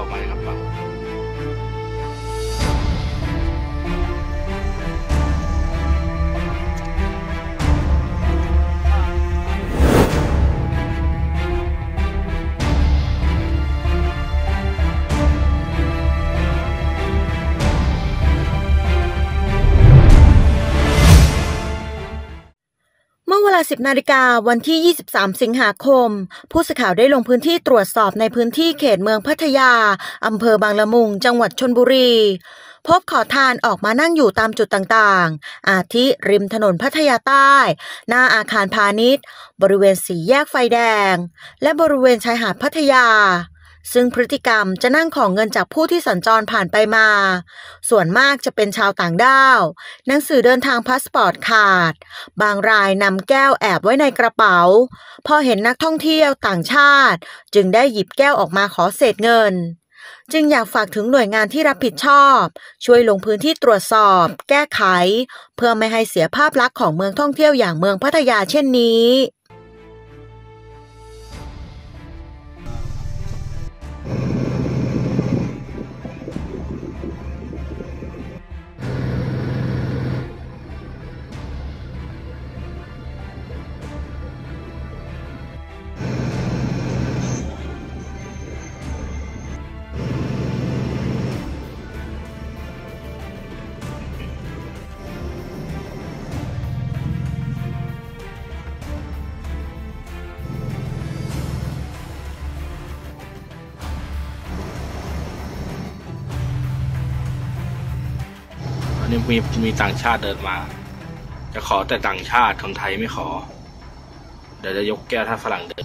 หยิบแก้าในกระเป๋าเมื่อเวลา10 นาฬิกาวันที่ 23 สิงหาคม ผู้สื่อข่าวได้ลงพื้นที่ตรวจสอบในพื้นที่เขตเมืองพัทยา อำเภอบางละมุง จังหวัดชนบุรี พบขอทานออกมานั่งอยู่ตามจุดต่างๆ อาทิริมถนนพัทยาใต้ หน้าอาคารพาณิชย์ บริเวณสีแยกไฟแดง และบริเวณชายหาดพัทยา ซึ่งพฤติกรรมจะนั่งของเงินจากผู้ที่สัญจรผ่านไปมา ส่วนมากจะเป็นชาวต่างด้าว หนังสือเดินทางพาสปอร์ตขาด บางรายนำแก้วแอบไว้ในกระเป๋า พอเห็นนักท่องเที่ยวต่างชาติ จึงได้หยิบแก้วออกมาขอเศษเงิน จึงอยากฝากถึงหน่วยงานที่รับผิดชอบ ช่วยลงพื้นที่ตรวจสอบ แก้ไข เพื่อไม่ให้เสียภาพลักษณ์ของเมืองท่องเที่ยวอย่างเมืองพัทยาเช่นนี้ นี้มีมีต่างชาติเดินมา จะขอแต่ต่างชาติคนไทยไม่ขอ เดี๋ยวจะยกแก้วถ้าฝรั่งเดิน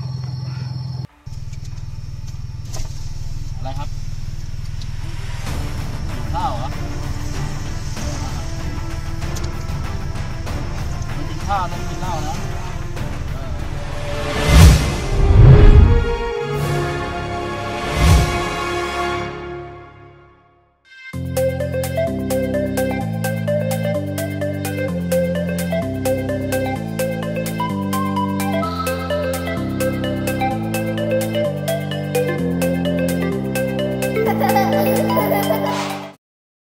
อะไรครับข้าวเหรอกินข้าวนั่นกินเหล้านะ